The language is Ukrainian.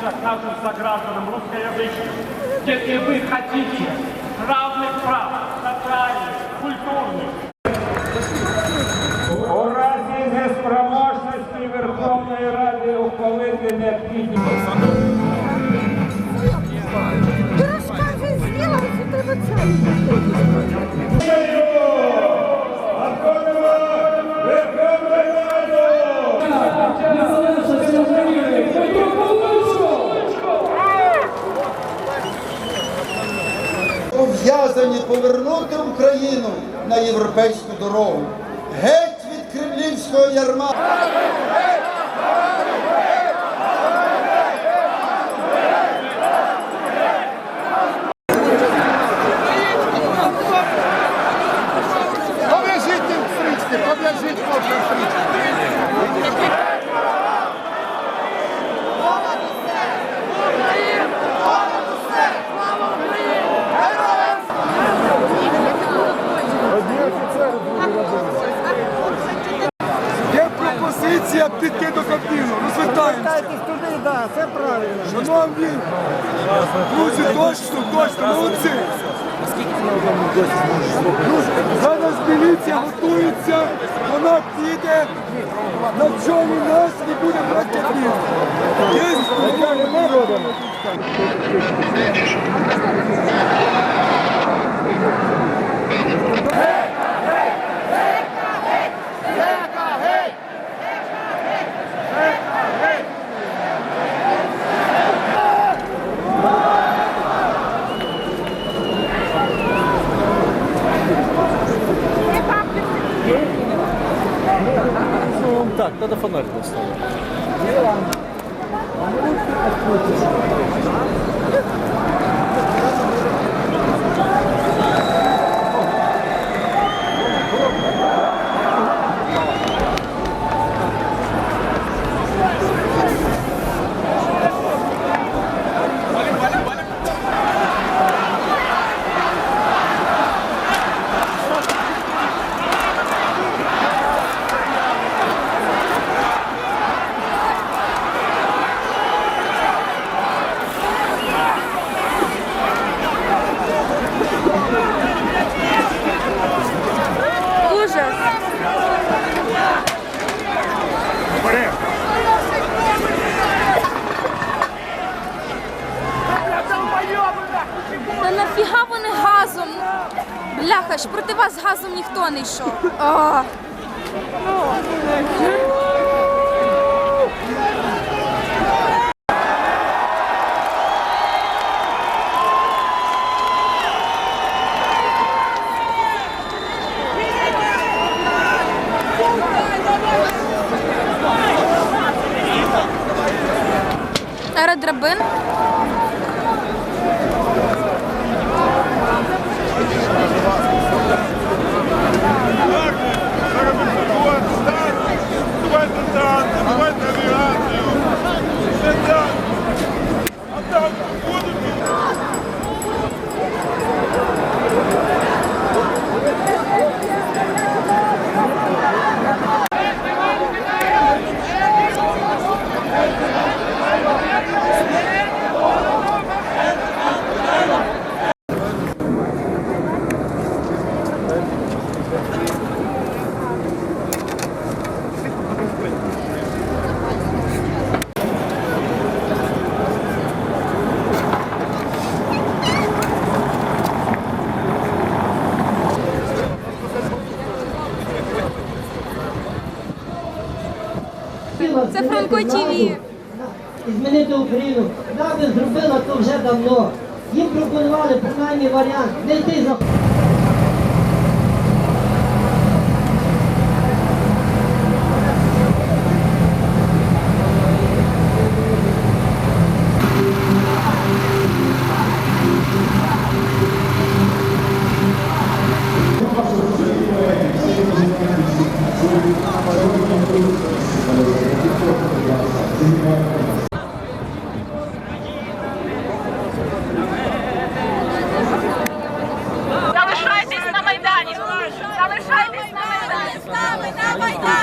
обратиться к нашим согражданам русскоязычным. Если вы хотите равных прав, социальных, культурных, у разі неспроможності Верховної Ради ухвалити необхідні Пов'язані повернути Україну на європейську дорогу. Геть від кремлівського ярма. Пов'яжіть їм до Кабміну. Розвертаємося. туди, да, це правильно. Шановні друзі, точно, точно, молодці. Зараз міліція готується, вона піде на чому нас і буде брати Кабмін. Є народом. Tak, to do Fonaru dostałem. Газом? Бляха ж, проти вас газом ніхто не йшов. А. Аеродрабин. Давайте Це Франко ТВ. І змінити Україну. Рада зробила то вже давно. Їм пропонували принаймні варіант не йти за Залишайтесь на Майдані! Залишайтесь на Майдані! На Майдані!